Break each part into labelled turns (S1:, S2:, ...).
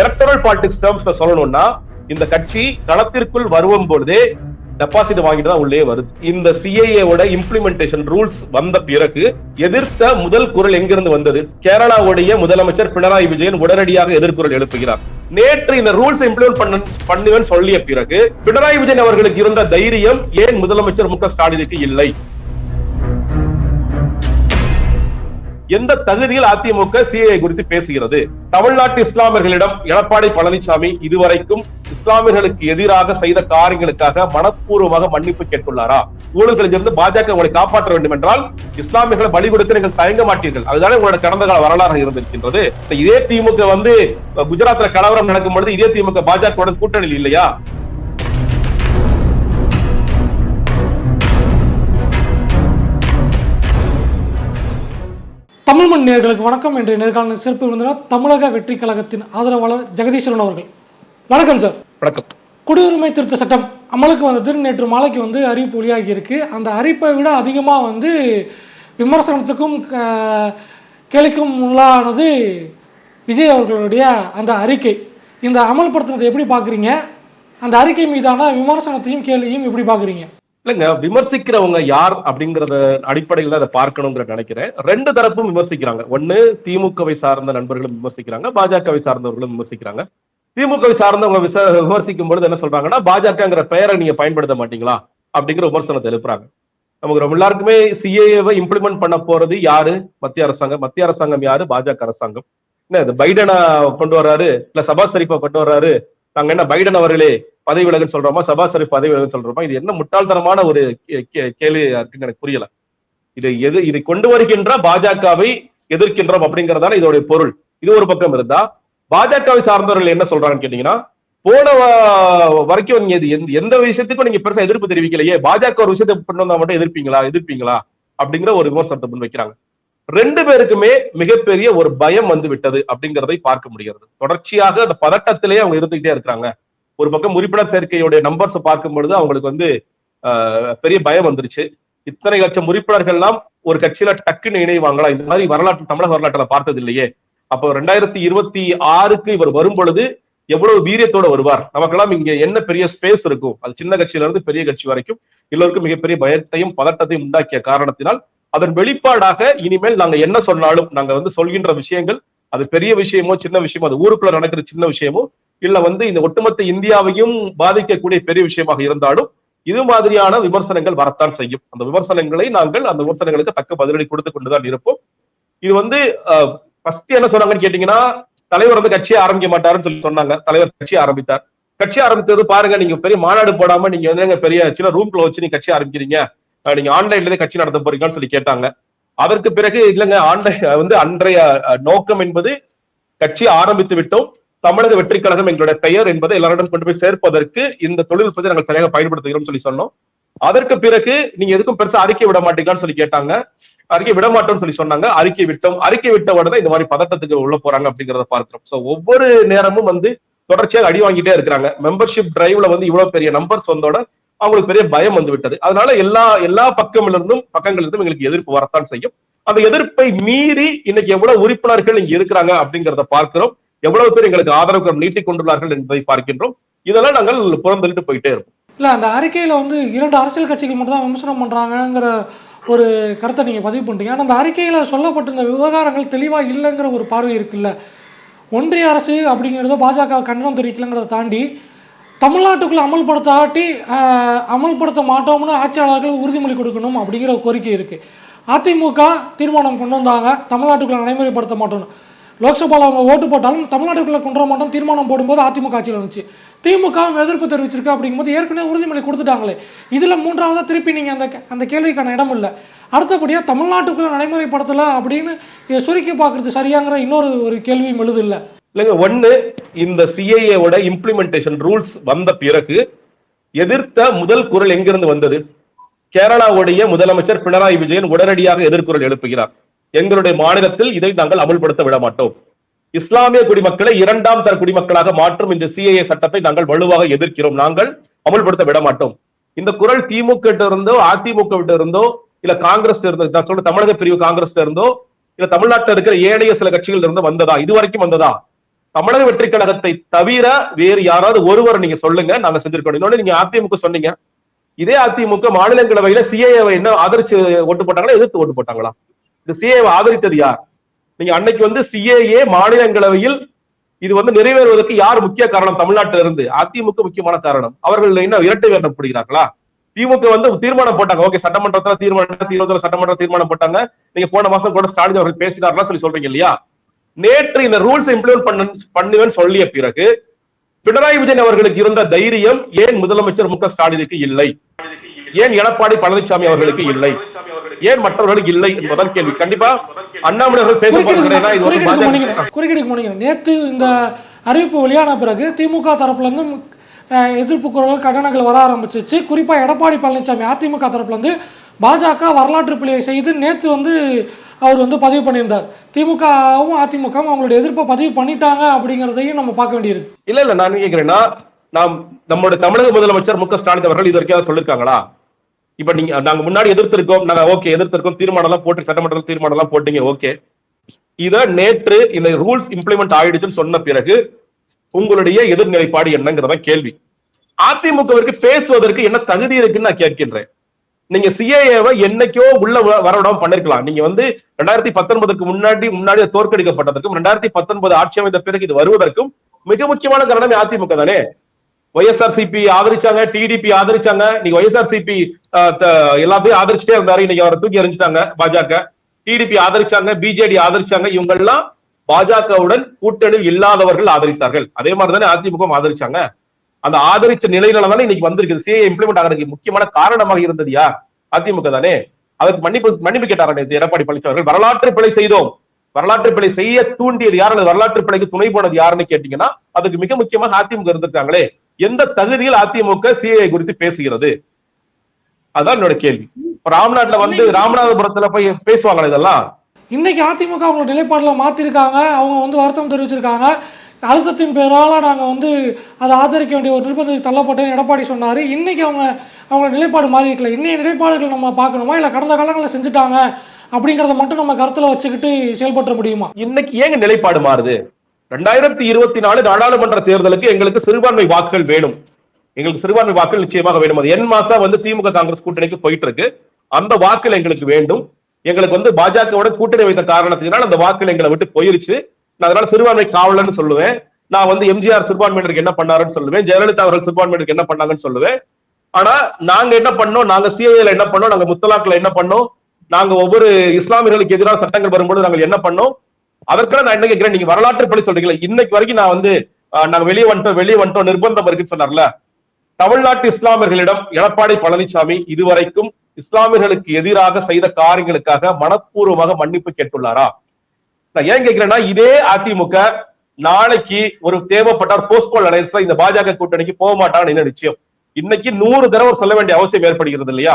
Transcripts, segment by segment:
S1: Electoral politics டேர்ம்ஸ்ல சொல்லணும்னா இந்த கட்சி களத்திற்குள் வருவும் பொழுதே டெபாசிட் வாங்கிட்டு தான் உள்ளே வருது. இந்த சிஐஏ இம்ப்ளிமெண்டேஷன் ரூல்ஸ் வந்த பிறகு எதிர்த்த முதல் குரல் எங்கிருந்து வந்தது? கேரளாவுடைய முதலமைச்சர் பினராயி விஜயன் உடனடியாக எதிர்குரல் எழுப்புகிறார். நேற்று இந்த ரூல்ஸ் இம்ப்ளிமெண்ட் பண்ண பண்ணுவேன் சொல்லிய பிறகு பினராயி விஜயன் அவர்களுக்கு இருந்த தைரியம் ஏன் முதலமைச்சர் மு க ஸ்டாலினுக்கு இல்லை? எந்த தகுதியில் அதிமுக சிஐ குறித்து பேசுகிறது? தமிழ்நாட்டு இஸ்லாமியர்களிடம் எடப்பாடி பழனிசாமி இதுவரைக்கும் இஸ்லாமியர்களுக்கு எதிராக செய்த காரியங்களுக்காக மனப்பூர்வமாக மன்னிப்பு கேட்டுள்ளாரா? ஊழல்களிலிருந்து பாஜக உங்களை காப்பாற்ற வேண்டும் என்றால் இஸ்லாமியர்களை பலி கொடுத்து நீங்கள் தயங்க மாட்டீர்கள். அதுதானே உங்களோட கடந்த கால வரலாறு இருந்திருக்கின்றது. இதே திமுக வந்து குஜராத்ல கலவரம் நடக்கும் பொழுது இதே திமுக பாஜக கூட்டணியில் இல்லையா?
S2: தமிழ் மண் நேயர்களுக்கு வணக்கம். என்ற நேர்காணல் சிறப்பு விருந்தினர் தமிழக வெற்றி கழகத்தின் ஆதரவாளர் ஜெகதீஸ்வரன் அவர்கள். வணக்கம் சார்
S1: வணக்கம்.
S2: குடியுரிமை திருத்த சட்டம் அமலுக்கு வந்தது. நேற்று மாலைக்கு வந்து அறிவிப்பு வெளியாகி இருக்கு அந்த அறிவிப்பை விட அதிகமாக வந்து விமர்சனத்துக்கும் க- கேலிக்கும் உள்ளானது விஜய் அவர்களுடைய அந்த அறிக்கை. இந்த அமல்படுத்தினதை எப்படி பார்க்குறீங்க? அந்த அறிக்கை மீதான விமர்சனத்தையும் கேள்வியும் எப்படி பார்க்குறீங்க?
S1: இல்லைங்க விமர்சிக்கிறவங்க யார் அப்படிங்கறத அடிப்படையில் தான் அதை பார்க்கணுங்கிற நினைக்கிறேன். ரெண்டு தரப்பும் விமர்சிக்கிறாங்க. ஒன்னு திமுகவை சார்ந்த நண்பர்களும் விமர்சிக்கிறாங்க. பாஜகவை சார்ந்தவர்களும் விமர்சிக்கிறாங்க. திமுகவை சார்ந்தவங்க விச விமர்சிக்கும் பொழுது என்ன சொல்றாங்கன்னா பாஜகங்கிற பெயரை நீங்க பயன்படுத்த மாட்டீங்களா? அப்படிங்கிற விமர்சனத்தை எழுப்புறாங்க. நமக்கு ரொம்ப எல்லாருக்குமே சிஏவை இம்ப்ளிமெண்ட் பண்ண போறது யாரு? மத்திய அரசாங்கம். மத்திய அரசாங்கம் யாரு? பாஜக அரசாங்கம். என்ன இது பைடனை கொண்டு வர்றாரு? இல்ல சபா ஷரீஃபை கொண்டு வர்றாரு? நாங்க என்ன பைடன் அவர்களே? பதவி விலகல் சொல்றோமா? சபா பதவி விலகல் சொல்றோமா? இது என்ன முட்டாள்தனமான ஒரு கே- கேள்வி இருக்குன்னு எனக்கு புரியல. இது எது இது கொண்டு வருகின்ற பாஜகவை எதிர்க்கின்றோம் அப்படிங்கறதான இதோடைய பொருள். இது ஒரு பக்கம் இருந்தா பாஜகவை சார்ந்தவர்கள் என்ன சொல்றாங்கன்னு கேட்டீங்கன்னா போன வரைக்கும் நீங்க இது எந்த- எந்த விஷயத்துக்கும் நீங்க பெருசா எதிர்ப்பு தெரிவிக்கலையே. பாஜக ஒரு விஷயத்தை கொண்டு வந்தா மட்டும் எதிர்ப்பீங்களா? எதிர்ப்பீங்களா? அப்படிங்கிற ஒரு விமர்சனத்தை முன் வைக்கிறாங்க. ரெண்டு பேருக்குமே மிகப்பெரிய ஒரு பயம் வந்து விட்டது அப்படிங்கிறதை பார்க்க முடிகிறது. தொடர்ச்சியாக அந்த பதட்டத்திலேயே அவங்க இருந்துகிட்டே இருக்கிறாங்க. ஒரு பக்கம் உறுப்பினர் சேர்க்கையுடைய நம்பர்ஸ் பார்க்கும் பொழுது அவங்களுக்கு வந்து ஆஹ், பெரிய பயம் வந்துருச்சு. இத்தனை லட்சம் உறுப்பினர்கள்லாம் ஒரு கட்சியில டக்குன்னு இணைவாங்களா? இந்த மாதிரி வரலாற்று தமிழக வரலாற்றுல பார்த்தது இல்லையே அப்போ ரெண்டாயிரத்தி இருபத்தி ஆறுக்கு இவர் வரும் பொழுது எவ்வளவு வீரியத்தோட வருவார்? நமக்கெல்லாம் இங்க என்ன பெரிய ஸ்பேஸ் இருக்கும்? அது சின்ன கட்சியில இருந்து பெரிய கட்சி வரைக்கும் எல்லோருக்கும் மிகப்பெரிய பயத்தையும் பதட்டத்தையும் உண்டாக்கிய காரணத்தினால் அதன் வெளிப்பாடாக இனிமேல் நாங்க என்ன சொன்னாலும் நாங்க வந்து சொல்கின்ற விஷயங்கள் அது பெரிய விஷயமோ சின்ன விஷயமோ அது ஊருக்குள்ள நடக்கிற சின்ன விஷயமோ இல்ல வந்து இந்த ஒட்டுமொத்த இந்தியாவையும் பாதிக்கக்கூடிய பெரிய விஷயமாக இருந்தாலும் இது மாதிரியான விமர்சனங்கள் வரத்தான் செய்யும். அந்த விமர்சனங்களை நாங்கள் அந்த விமர்சனங்களுக்கு தக்க பதிலடி கொடுத்து கொண்டுதான் இருப்போம். இது வந்து ஃபர்ஸ்ட் என்ன சொன்னாங்கன்னு கேட்டீங்கன்னா தலைவர் வந்து கட்சியை ஆரம்பிக்க மாட்டாருன்னு சொல்லி சொன்னாங்க. தலைவர் கட்சி ஆரம்பித்தார். கட்சி ஆரம்பித்தது பாருங்க நீங்க பெரிய மாநாடு போடாம நீங்க வந்து பெரிய சின்ன ரூம்ல வச்சு நீங்க கட்சி ஆரம்பிக்கிறீங்க. நீங்க ஆன்லைன்ல கட்சி நடத்த போறீங்கன்னு சொல்லி கேட்டாங்க. அதற்கு பிறகு இல்லைங்க ஆன்லைன் வந்து அன்றைய நோக்கம் என்பது கட்சி ஆரம்பித்து விட்டோம். தமிழக வெற்றி கழகம் எங்களுடைய பெயர் என்பதை எல்லாரிடம் கொண்டு போய் சேர்ப்பதற்கு இந்த தொழில்நுட்பத்தை நாங்கள் சரியாக பயன்படுத்துகிறோம் சொல்லி சொன்னோம். அதற்கு பிறகு நீங்க எதுக்கும் பெருசா அறிக்கை விட மாட்டீங்கன்னு சொல்லி கேட்டாங்க. அறிக்கை விட மாட்டோம்னு சொல்லி சொன்னாங்க. அறிக்கை விட்டோம். அறிக்கை விட்ட உடனே இந்த மாதிரி பதட்டத்துக்கு உள்ள போறாங்க அப்படிங்கறத பார்க்கிறோம். சோ ஒவ்வொரு நேரமும் வந்து தொடர்ச்சியாக அடி வாங்கிட்டே இருக்கிறாங்க. மெம்பர்ஷிப் டிரைவ்ல வந்து இவ்வளவு பெரிய நம்பர்ஸ் வந்தோட அவங்களுக்கு பெரிய பயம் வந்து விட்டது. அதனால எல்லா எல்லா பக்கமிலிருந்தும் பக்கங்களிலிருந்தும் எங்களுக்கு எதிர்ப்பு வரத்தான் செய்யும். அந்த எதிர்ப்பை மீறி இன்னைக்கு எவ்வளவு உறுப்பினர்கள் இங்க இருக்கிறாங்க அப்படிங்கிறத பார்க்கிறோம். எவ்வளவு பேர் எங்களுக்கு ஆதரவு நீட்டிக் கொண்டுள்ளார்கள் என்பதை பார்க்கின்றோம். இதெல்லாம் நாங்கள் புறந்தள்ளிட்டு போயிட்டே இருப்போம்.
S2: இல்லை அந்த அறிக்கையில் வந்து இரண்டு அரசியல் கட்சிகள் மட்டும் தான் விமர்சனம் பண்ணுறாங்கங்கிற ஒரு கருத்தை நீங்கள் பதிவு பண்ணுறீங்க ஆனால் அந்த அறிக்கையில் சொல்லப்பட்டிருந்த விவகாரங்கள் தெளிவாக இல்லைங்கிற ஒரு பார்வை இருக்குல்ல. ஒன்றிய அரசு அப்படிங்கிறத பாஜக கண்டனம் தெரிவிக்கலங்கிறத தாண்டி தமிழ்நாட்டுக்குள்ளே அமல்படுத்தாட்டி அமல்படுத்த மாட்டோம்னு ஆட்சியாளர்கள் உறுதிமொழி கொடுக்கணும் அப்படிங்கிற ஒரு கோரிக்கை இருக்குது அதிமுக தீர்மானம் கொண்டு வந்தாங்க. தமிழ்நாட்டுக்குள்ள நடைமுறைப்படுத்த மாட்டோம்னு. லோக்சபாவில் அவங்க ஓட்டு போட்டாலும் தமிழ்நாட்டுக்குள்ள கொண்டு வர மாட்டோம் தீர்மானம் போடும்போது அதிமுக ஆட்சியில் வந்துச்சு. திமுக எதிர்ப்பு தெரிவிச்சிருக்கு அப்படிங்கும்போது ஏற்கனவே உறுதிமொழி கொடுத்துட்டாங்களே. இதில் மூன்றாவதாக திருப்பி நீங்கள் அந்த அந்த கேள்விக்கான இடம் இல்லை. அடுத்தபடியாக தமிழ்நாட்டுக்குள்ளே நடைமுறைப்படுத்தலை அப்படின்னு சுருக்கி பார்க்குறது சரியாங்கிற இன்னொரு ஒரு கேள்வியும் எழுது இல்லை.
S1: இல்லைங்க ஒன்று இந்த சிஐஏ இம்ப்ளிமெண்டேஷன் ரூல்ஸ் வந்த பிறகு எதிர்த்த முதல் குரல் எங்கிருந்து வந்தது? கேரளாவுடைய முதலமைச்சர் பினராயி விஜயன் உடனடியாக எதிர்குரல் எழுப்புகிறார். எங்களுடைய மாநிலத்தில் இதை நாங்கள் அமல்படுத்த விட மாட்டோம். இஸ்லாமிய குடிமக்களை இரண்டாம் தர குடிமக்களாக மாற்றும் இந்த சிஏஏ சட்டத்தை நாங்கள் வலுவாக எதிர்க்கிறோம். நாங்கள் அமல்படுத்த விட மாட்டோம். இந்த குரல் திமுக இருந்தோ அதிமுக கிட்ட இருந்தோ இல்ல காங்கிரஸ் இருந்தோ நான் சொல்ற தமிழக பிரிவு காங்கிரஸ்ல இருந்தோ இல்ல தமிழ்நாட்டில் இருக்கிற ஏனைய சில கட்சிகள் இருந்து வந்ததா? இது வரைக்கும் வந்ததா? தமிழக வெற்றி கழகத்தை தவிர வேறு யாராவது ஒருவர் நீங்க சொல்லுங்க நாங்க செஞ்சிருக்கோம். இன்னொன்னு நீங்க அதிமுக சொன்னீங்க. இதே அதிமுக மாநிலங்களவையில சிஏவை என்ன ஆதரிச்சு ஓட்டு போட்டாங்களா எதிர்த்து ஓட்டு போட்டாங்களா? இந்த சிஏவை ஆதரித்தது யார்? நீங்க அன்னைக்கு வந்து சிஏஏ மாநிலங்களவையில் இது வந்து நிறைவேறுவதற்கு யார் முக்கிய காரணம் தமிழ்நாட்டில இருந்து அதிமுக முக்கியமான காரணம். அவர்கள் என்ன இரட்டை வேடம் போடுகிறார்களா? திமுக வந்து தீர்மானம் போட்டாங்க. ஓகே சட்டமன்றத்துல தீர்மானம் தீர்மானம் சட்டமன்ற தீர்மானம் போட்டாங்க. நீங்க போன மாசம் கூட ஸ்டாலின் அவர்கள் பேசினார்லாம் சொல்லி சொல்றீங்க இல்லையா? நேற்று இந்த ரூல்ஸ் இம்ப்ளிமெண்ட் பண்ண பண்ணுவேன்னு சொல்லிய பிறகு பினராயி விஜயன் அவர்களுக்கு இருந்த தைரியம் ஏன் முதலமைச்சர் மு க ஸ்டாலினுக்கு இல்லை? ஏன் எடப்பாடி பழனிசாமி அவர்களுக்கு இல்லை? ஏன் மற்றவர்களுக்கு இல்லை என்பதுதான் கேள்வி. கண்டிப்பா அண்ணாமலை
S2: நேற்று இந்த அறிவிப்பு வெளியான பிறகு திமுக தரப்புலேருந்து அஹ், எதிர்ப்பு குரல்கள் கண்டனங்கள் வர ஆரம்பிச்சிச்சு. குறிப்பாக எடப்பாடி பழனிசாமி அதிமுக தரப்புலேருந்து பாஜக வரலாற்று பிழையை செய்து நேற்று வந்து அவர் வந்து பதிவு பண்ணியிருந்தார். திமுகவும் அதிமுகவும் அவங்களுடைய எதிர்ப்பை பதிவு பண்ணிட்டாங்க அப்படிங்கிறதையும் நம்ம பார்க்க வேண்டியிருக்கு.
S1: இல்ல இல்ல நான் கேட்கிறேன்னா நாம் நம்மளுடைய தமிழக முதலமைச்சர் மு க ஸ்டாலின் அவர்கள் இது வரைக்கும் சொல்லியிருக்காங்களா சொல்லிருக்காங்களா? இப்ப நீங்க நாங்க முன்னாடி எதிர்த்திருக்கோம் நாங்க ஓகே எதிர்த்திருக்கோம் தீர்மானம் எல்லாம் போட்டு சட்டமன்ற தீர்மானம் எல்லாம் போட்டீங்க ஓகே. இத நேற்று இந்த ரூல்ஸ் இம்ப்ளிமெண்ட் ஆயிடுச்சுன்னு சொன்ன பிறகு உங்களுடைய எதிர்நிலைப்பாடு என்னங்கிறத கேள்வி. அதிமுகவிற்கு பேசுவதற்கு என்ன தகுதி இருக்குன்னு நான் கேட்கின்றேன். நீங்க சிஏஏவை என்னைக்கோ உள்ள வ- வரவிடாம பண்ணிருக்கலாம். நீங்க வந்து ரெண்டாயிரத்தி பத்தொன்பதுக்கு முன்னாடி முன்னாடி தோற்கடிக்கப்பட்டதற்கும் ரெண்டாயிரத்தி பத்தொன்பது ஆட்சி அமைந்த பிறகு இது வருவதற்கும் மிக முக்கியமான காரணமே அதிமுக தானே? ஒய்எஸ்ஆர் சிபி ஆதரிச்சாங்க டிடிபி ஆதரிச்சாங்க. நீங்க ஒய்எஸ்ஆர்சிபி எல்லாத்தையும் ஆதரிச்சுட்டே இருந்தாரு. இன்னைக்கு அவரை தூக்கி எறிஞ்சிட்டாங்க பாஜக. டிடிபி ஆதரிச்சாங்க பிஜேடி ஆதரிச்சாங்க. இவங்க எல்லாம் பாஜகவுடன் கூட்டணி இல்லாதவர்கள் ஆதரித்தார்கள். அதே மாதிரி தானே அதிமுக ஆதரிச்சாங்க. அந்த ஆதரிச்ச நிலையில தானே இன்னைக்கு வந்திருக்குது. சிஏ இம்ப்ளிமெண்ட் ஆகிறதுக்கு முக்கியமான காரணமாக இருந்தது யார்? அதிமுக தானே. அதற்கு மன்னிப்பு மன்னிப்பு கேட்டாரா எடப்பாடி பழனிசாமி வரலாற்று பிழை செய்தோம். வரலாற்று பிழை செய்ய தூண்டியது யார்? அல்லது வரலாற்று பிழைக்கு துணை போனது யாருன்னு கேட்டீங்கன்னா அதுக்கு மிக முக்கியமாக அதிமுக இருந்திருக்காங்களே. எந்த தகுதியில் அதிமுக சிஏ குறித்து பேசுகிறது? அதான் என்னோட கேள்வி. ராம்நாட்ல வந்து ராமநாதபுரத்துல போய் பேசுவாங்களா இதெல்லாம்?
S2: இன்னைக்கு அதிமுக அவங்களோட நிலைப்பாடில் மாற்றிருக்காங்க அவங்க வந்து வருத்தம் தெரிவிச்சிருக்காங்க. அழுத்தத்தின் பேரால் நாங்கள் வந்து அதை ஆதரிக்க வேண்டிய ஒரு நிர்பந்தத்துக்கு தள்ளப்பட்டேன்னு எடப்பாடி சொன்னார். இன்னைக்கு அவங்க அவங்களோட நிலைப்பாடு மாறி இருக்கல. நிலைப்பாடுகள் நம்ம பார்க்கணுமா? இல்லை கடந்த காலங்களில் செஞ்சுட்டாங்க அப்படிங்கிறத மட்டும் நம்ம கருத்தில் வச்சுக்கிட்டு செயல்பட முடியுமா?
S1: இன்னைக்கு ஏங்க நிலைப்பாடு மாறுது? ரெண்டாயிரத்தி இருபத்தி நாலு நாடாளுமன்ற தேர்தலுக்கு எங்களுக்கு சிறுபான்மை வாக்குகள் வேணும். எங்களுக்கு சிறுபான்மை வாக்குகள் நிச்சயமாக வேணும். அது என் மாசா வந்து திமுக காங்கிரஸ் கூட்டணிக்கு போயிட்டு இருக்கு அந்த வாக்குகள் எங்களுக்கு வேண்டும். எங்களுக்கு வந்து பாஜகவோட கூட்டணி வைத்த காரணத்தினால் அந்த வாக்குகள் எங்களை விட்டு போயிருச்சு. நான் அதனால சிறுபான்மை காவலன்னு சொல்லுவேன். நான் வந்து எம்ஜிஆர் சிறுபான்மையினருக்கு என்ன பண்ணாருன்னு சொல்லுவேன். ஜெயலலிதா அவர்கள் சிறுபான்மையினருக்கு என்ன பண்ணாங்கன்னு சொல்லுவேன். ஆனா நாங்க என்ன பண்ணோம்? நாங்க சிஐஏல என்ன பண்ணோம்? நாங்க முத்தலாக்ல என்ன பண்ணோம்? நாங்க ஒவ்வொரு இஸ்லாமியர்களுக்கு எதிரான சட்டங்கள் வரும்போது நாங்கள் என்ன பண்ணோம்? அதற்காக நான் என்ன கேட்கிறேன் நீங்க வரலாற்று படி சொல்றீங்களா. இன்னைக்கு வரைக்கும் நான் வந்து நாங்க வெளியே வந்துட்டோம் வெளியே வந்துட்டோம் நிர்பந்தம் இருக்குன்னு சொன்னார்ல. தமிழ்நாட்டு இஸ்லாமியர்களிடம் எடப்பாடி பழனிசாமி இதுவரைக்கும் இஸ்லாமியர்களுக்கு எதிராக செய்த காரியங்களுக்காக மனப்பூர்வமாக மன்னிப்பு கேட்டுள்ளாரா? நான் ஏன் கேட்கிறேன்னா இதே அதிமுக நாளைக்கு ஒரு தேவைப்பட்டார் போஸ்ட்போல் அலையன்ஸ்ல இந்த பாஜக கூட்டணிக்கு போக மாட்டான்னு என்ன நிச்சயம்? இன்னைக்கு நூறு தடவை சொல்ல வேண்டிய அவசியம் ஏற்படுகிறது இல்லையா?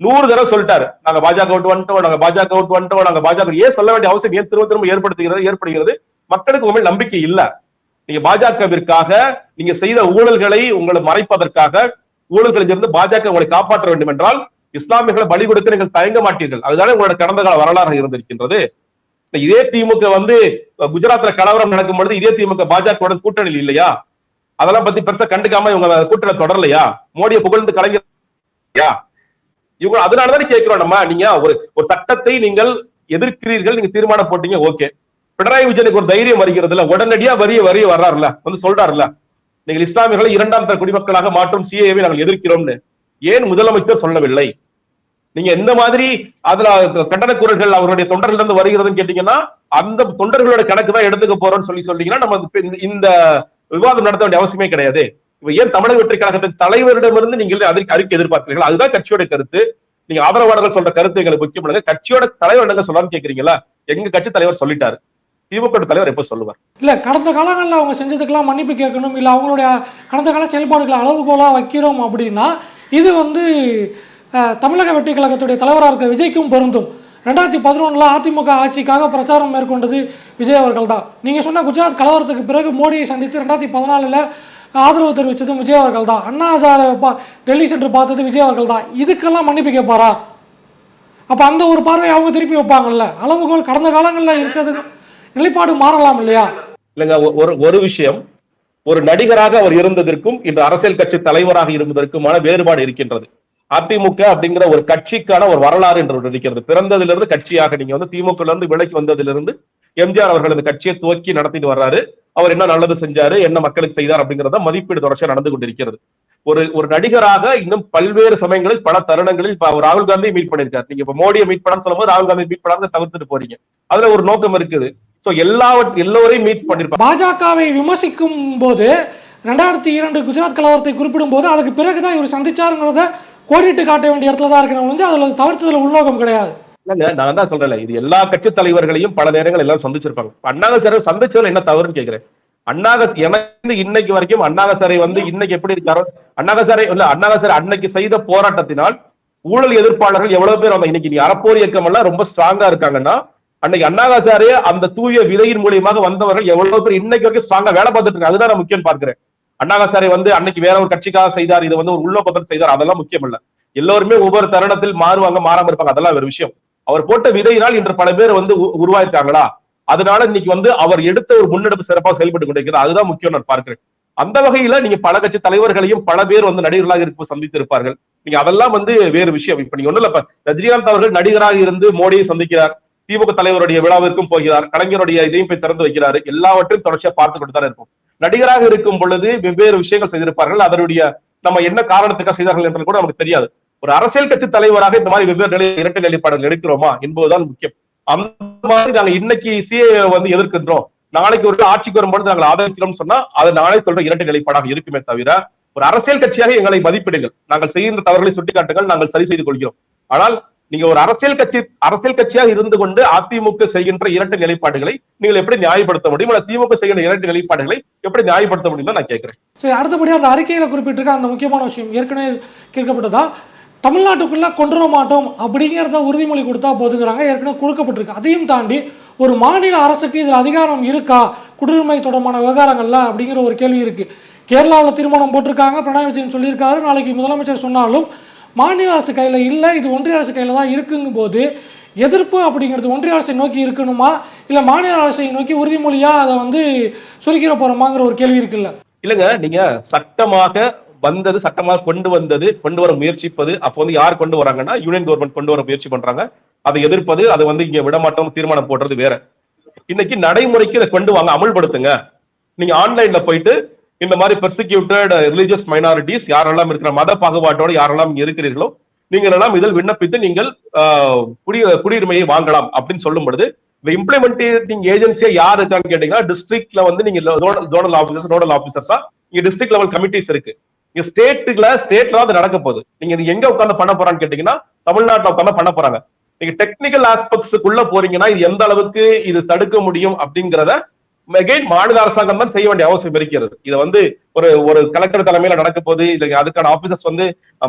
S1: நூறு தடவை சொல்லிட்டாரு. நாங்க பாஜக விட்டு வந்துட்டோம் நாங்க பாஜக விட்டு வந்துட்டோம் நாங்க பாஜக ஏன் சொல்ல வேண்டிய அவசியம் ஏன் திரும்ப திரும்ப ஏற்படுத்துகிறது ஏற்படுகிறது? மக்களுக்கு உண்மையில் நம்பிக்கை இல்ல. நீங்க பாஜகவிற்காக நீங்க செய்த ஊழல்களை உங்களை மறைப்பதற்காக ஊழல்களில் இருந்து பாஜக உங்களை காப்பாற்ற வேண்டும் என்றால் இஸ்லாமியர்களை பலி கொடுக்க நீங்கள் தயங்க மாட்டீர்கள். அதுதானே உங்களோட கடந்த கால வரலாறு இருந்திருக்கின்றது. இதே திமுக வந்து குஜராத்ல கலவரம் நடக்கும் பொழுது இதே திமுக பாஜக கூட்டணியில் இல்லையா? அதெல்லாம் பத்தி பெருசா கண்டுக்காம இவங்க கூட்டணி தொடரலையா? மோடியை புகழ்ந்து கலைஞர்? இவங்க அதனாலதான் கேட்கிறோம் நம்ம. நீங்க ஒரு ஒரு சட்டத்தை நீங்கள் எதிர்க்கிறீர்கள் நீங்க தீர்மானம் போட்டீங்க ஓகே. பினராயி விஜயனுக்கு ஒரு தைரியம் வருகிறது இல்ல. உடனடியா வரிய வரிய வர்றாருல வந்து சொல்றாருல நீங்கள் இஸ்லாமியர்களை இரண்டாம் தர குடிமக்களாக மாற்றும் சிஏவை நாங்கள் எதிர்க்கிறோம்னு. ஏன் முதலமைச்சர் சொல்லவில்லை? நீங்க எந்த மாதிரி அதுல கண்டன குரல்கள் அவருடைய தொண்டர்கள் இருந்து வருகிறதுன்னு கேட்டீங்கன்னா அந்த தொண்டர்களோட கணக்கு தான் எடுத்துக்க போறோம்னு சொல்லி சொன்னீங்கன்னா நம்ம இந்த- விவாதம் நடத்த வேண்டிய அவசியமே கிடையாது. இப்ப ஏன் தமிழக வெற்றி கழகத்தின் தலைவரிடமிருந்து நீங்கள் அறிக்கை அறிக்கை எதிர்பார்க்கிறீர்கள்? அதுதான் கட்சியோட கருத்து. நீங்க ஆதரவாளர்கள் சொல்ற கருத்து எங்களுக்கு முக்கியம் கட்சியோட தலைவர் என்னங்க சொல்லலாம்னு கேக்குறீங்களா? எங்க கட்சி தலைவர் சொல்லிட்டாரு. திமுக தலைவர் எப்ப சொல்லுவார்?
S2: இல்லை கடந்த காலங்களில் அவங்க செஞ்சதுக்கெல்லாம் மன்னிப்பு கேட்கணும். இல்லை அவங்களுடைய கடந்த கால செயல்பாடுகளை அளவுகோலாக வைக்கிறோம் அப்படின்னா இது வந்து தமிழக வெற்றி கழகத்துடைய தலைவராக இருக்கிற விஜய்க்கும் பொருந்தும். ரெண்டாயிரத்தி பதினொன்றில் அதிமுக ஆட்சிக்காக பிரச்சாரம் மேற்கொண்டது விஜய் அவர்கள் தான் நீங்கள் சொன்ன குஜராத் கலவரத்துக்கு பிறகு மோடியை சந்தித்து ரெண்டாயிரத்தி பதினாலில் ஆதரவு தெரிவித்ததும் விஜய் அவர்கள் தான் அண்ணா ஹசாரை பா டெல்லி சென்று பார்த்தது விஜய் அவர்கள் தான் இதுக்கெல்லாம் மன்னிப்பு கேட்பாரா? அப்போ அந்த ஒரு பார்வை அவங்க திருப்பி வைப்பாங்கல்ல? அளவுகோல் கடந்த காலங்களில் இருக்கிறது நிலைப்பாடு மாறலாம் இல்லையா?
S1: இல்லைங்க ஒ- ஒரு ஒரு விஷயம். ஒரு நடிகராக அவர் இருந்ததற்கும் இந்த அரசியல் கட்சி தலைவராக இருந்ததற்குமான வேறுபாடு இருக்கின்றது. அதிமுக அப்படிங்கிற ஒரு கட்சிக்கான ஒரு வரலாறு என்று இருக்கிறது. பிறந்ததிலிருந்து கட்சியாக நீங்க வந்து திமுக இருந்து விலைக்கு வந்ததிலிருந்து எம்ஜிஆர் அவர்கள் இந்த கட்சியை துவக்கி நடத்திட்டு வர்றாரு. அவர் என்ன நல்லது செஞ்சாரு என்ன மக்களுக்கு செய்தார் அப்படிங்கறத மதிப்பீடு தொடர்ச்சியாக நடந்து கொண்டிருக்கிறது. ஒரு ஒரு நடிகராக இன்னும் பல்வேறு சமயங்களில் பல தருணங்களில் இப்ப ராகுல் காந்தி மீட் பண்ணிருக்காரு நீங்க இப்ப மோடியை மீட் பண்ணான்னு சொல்லும்போது ராகுல் காந்தி மீட் பண்ணாத தவிர்த்துட்டு போறீங்க. அதுல ஒரு நோக்கம் இருக்குது. சோ எல்லாவற்ற எல்லோரையும் மீட் பண்ணிருப்பாங்க.
S2: பாஜகவை விமர்சிக்கும் போது ரெண்டாயிரத்தி இரண்டு குஜராத் கலவரத்தை குறிப்பிடும் போது அதுக்கு பிறகுதான் இவர் சந்திச்சாருங்கிறத கோடிட்டு காட்ட வேண்டிய இடத்துல தான் இருக்கணும் முடிஞ்சு அதுல தவிர்த்ததுல உள்நோக்கம் கிடையாது.
S1: இல்லங்க நான் தான் சொல்றேன் இது எல்லா கட்சி தலைவர்களையும் பல நேரங்கள் எல்லாம் சந்திச்சிருப்பாங்க. அண்ணாகசாரை சந்திச்சதுல என்ன தவறுன்னு கேக்குறேன். அண்ணாக எனக்கு இன்னைக்கு வரைக்கும் அண்ணாகசாரை வந்து இன்னைக்கு எப்படி இருக்காரோ அண்ணாகசாரை இல்ல அண்ணாகசாரை அன்னைக்கு செய்த போராட்டத்தினால் ஊழல் எதிர்ப்பாளர்கள் எவ்வளவு பேர் வந்தாங்க இன்னைக்கு நீ அறப்போர் இயக்கம் எல்லாம் ரொம்ப ஸ்ட்ராங்கா இருக்காங்கன்னா அன்னைக்கு அண்ணாகசாரே அந்த தூய விதையின் மூலியமாக வந்தவர்கள் எவ்வளவு பேர் இன்னைக்கு வரைக்கும் ஸ்ட்ராங்கா வேலை பார்த்துட்டு இருக்காங்க. அதுதான் நான் முக்கியம் பார்க்கிறேன். அண்ணாகசாரை வந்து அன்னைக்கு வேற ஒரு கட்சிக்காக செய்தார் இது வந்து ஒரு உள்நோக்கத்தில் செய்தார் அதெல்லாம் முக்கியம் இல்ல எல்லோருமே ஒவ்வொரு தருணத்தில் மாறுவாங்க மாறாம இருப்பாங்க அதெல்லாம் ஒரு விஷயம். அவர் போட்ட விதையினால் இன்று பல பேர் வந்து உ- உருவாயிருக்காங்களா? அதனால இன்னைக்கு வந்து அவர் எடுத்த ஒரு முன்னெடுப்பு சிறப்பாக செயல்பட்டு கொண்டிருக்கிறது அதுதான் முக்கியம் நான் பார்க்கிறேன். அந்த வகையில நீங்க பல கட்சி தலைவர்களையும் பல பேர் வந்து நடிகர்களாக இருப்ப சந்தித்து இருப்பார்கள் நீங்க அதெல்லாம் வந்து வேறு விஷயம். இப்ப நீங்க ஒண்ணு இல்ல இப்ப ரஜினிகாந்த் அவர்கள் நடிகராக இருந்து மோடியை சந்திக்கிறார் திமுக தலைவருடைய விழாவிற்கும் போகிறார் கலைஞருடைய இதையும் போய் திறந்து வைக்கிறார் எல்லாவற்றையும் தொடர்ச்சியா பார்த்து கொண்டு தான் இருக்கும் நடிகராக இருக்கும் பொழுது வெவ்வேறு விஷயங்கள் செய்திருப்பார்கள். அதனுடைய நம்ம என்ன காரணத்துக்காக செய்தார்கள் என்று கூட நமக்கு தெரியாது. ஒரு அரசியல் கட்சி தலைவராக இந்த மாதிரி வெவ்வேறு நிலை இரட்டை நிலைப்பாடுகள் எடுக்கிறோமா என்பதுதான் முக்கியம். அந்த மாதிரி நாங்க இன்னைக்கு சிஏ வந்து எதிர்க்கின்றோம். நாளைக்கு ஒரு ஆட்சிக்கு வரும்போது நாங்கள் ஆதரிக்கிறோம் சொன்னா அது நாளை சொல்ற இரட்டை நிலைப்பாடாக இருக்குமே தவிர ஒரு அரசியல் கட்சியாக எங்களை மதிப்பிடுங்கள். நாங்கள் செய்கின்ற தவறுகளை சுட்டிக்காட்டுங்கள் நாங்கள் சரி செய்து கொள்கிறோம். ஆனால் நீங்க ஒரு அரசியல் கட்சி அரசியல் கட்சியாக இருந்து கொண்டு அதிமுக செய்கின்ற இரண்டு நிலைப்பாடுகளை நீங்கள் எப்படி நியாயப்படுத்த முடியும்? அல்ல திமுக செய்கின்ற இரண்டு நிலைப்பாடுகளை எப்படி நியாயப்படுத்த முடியும் நான் கேட்கிறேன்.
S2: சரி அடுத்தபடியாக அந்த அறிக்கையில குறிப்பிட்டிருக்க அந்த முக்கியமான விஷயம் ஏற்கனவே கேட்கப்பட்டதா? தமிழ்நாட்டுக்குள்ள கொண்டு வர மாட்டோம் அப்படிங்கிறத உறுதிமொழி கொடுத்தா போதுங்கிறாங்க. ஏற்கனவே கொடுக்கப்பட்டிருக்கு. அதையும் தாண்டி ஒரு மாநில அரசுக்கு இதில் அதிகாரம் இருக்கா? குடியுரிமை தொடர்பான விவகாரங்கள்ல அப்படிங்கிற ஒரு கேள்வி இருக்கு. கேரளாவில் திருமணம் போட்டிருக்காங்க. பினராயி விஜயன் சொல்லியிருக்காரு. நாளைக்கு முதலமைச்சர் சொன்னாலும் மாநில அரசு கையில் இல்லை இது ஒன்றிய அரசு கையில் தான் இருக்குங்கும் போது எதிர்ப்பு அப்படிங்கிறது ஒன்றிய அரசை நோக்கி இருக்கணுமா? இல்லை மாநில அரசை நோக்கி உறுதிமொழியாக அதை வந்து சுருக்கிட போகிறோமாங்கிற ஒரு கேள்வி இருக்குல்ல.
S1: இல்லைங்க நீங்க சட்டமாக வந்தது சட்டமாக கொண்டு வந்தது கொண்டு வர முயற்சிப்பது அப்போ வந்து யார் கொண்டு வராங்கன்னா யூனியன் கவர்மெண்ட் கொண்டு வர முயற்சி பண்றாங்க. அதை எதிர்ப்பது அதை வந்து இங்க விட மாட்டோம் தீர்மானம் போடுறது வேற. இன்னைக்கு நடைமுறைக்கு இதை கொண்டு வாங்க அமல்படுத்துங்க. நீங்க ஆன்லைன்ல போயிட்டு இந்த மாதிரி பெர்சிக்யூட்டட் ரிலீஜியஸ் மைனாரிட்டிஸ் யாரெல்லாம் இருக்கிற மத பாகுபாட்டோட யாரெல்லாம் இருக்கிறீர்களோ நீங்கள் எல்லாம் இதில் விண்ணப்பித்து நீங்கள் ஆஹ், குடியுரிமையை வாங்கலாம் அப்படின்னு சொல்லும் பொழுது இந்த இம்ப்ளிமெண்டேட்டிங் ஏஜென்சியா யார் இருக்கான்னு கேட்டீங்கன்னா டிஸ்ட்ரிக்ட்ல வந்து நீங்க ஜோனல் ஆஃபீஸர் நோடல் ஆஃபீஸர்ஸா இங்க டிஸ்ட்ரிக்ட் லெவல் கமிட்டிஸ் இருக்கு. இங்க ஸ்டேட்டுல ஸ்டேட்ல அது நடக்க போகுது. நீங்க இது எங்க உட்காந்து பண்ண போறான்னு கேட்டீங்கன்னா தமிழ்நாட்டில் உட்காந்து பண்ண போறாங்க. நீங்க டெக்னிக்கல் ஆஸ்பெக்ட்ஸுக்குள்ள போறீங்கன்னா இது எந்த அளவுக்கு இது தடுக்க முடியும் அப்படிங்கிறத அகைன் மாநில அரசாங்கம் தான் செய்ய வேண்டிய அவசியம் இருக்கிறது. இது வந்து ஒரு ஒரு கலெக்டர் தலைமையில நடக்க போகுது. இல்ல அதுக்கான ஆபீசர்ஸ் வந்து